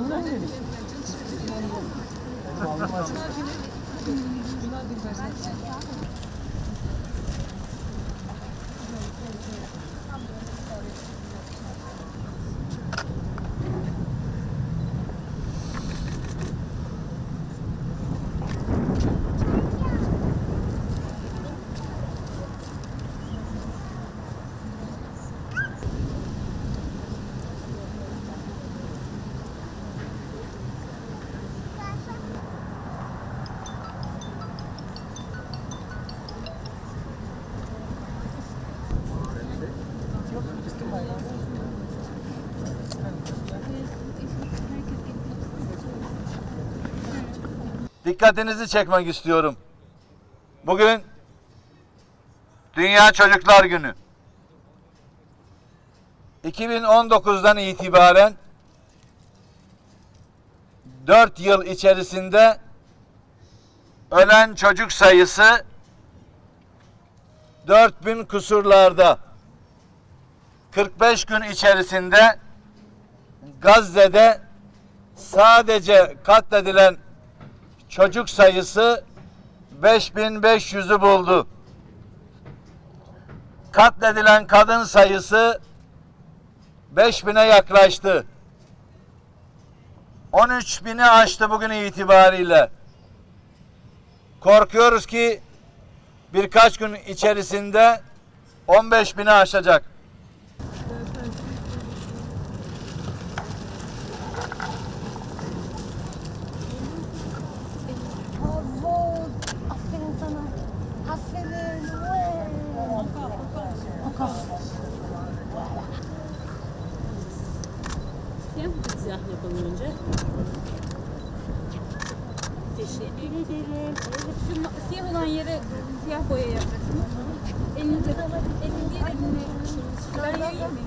Allah'ın Dikkatinizi çekmek istiyorum. Bugün Dünya Çocuklar Günü. 2019'dan itibaren 4 yıl içerisinde ölen çocuk sayısı 4000 kusurlarda. 45 gün içerisinde Gazze'de sadece katledilen çocuk sayısı 5500'ü buldu. Katledilen kadın sayısı 5000'e yaklaştı. 13 bini aştı bugün itibariyle. Korkuyoruz ki birkaç gün içerisinde 15 bini aşacak. Siyah siyah yapalım önce? Siyah olan yere siyah boya yapacaksınız. Elinize, elin diğer eline ben yayayım mı?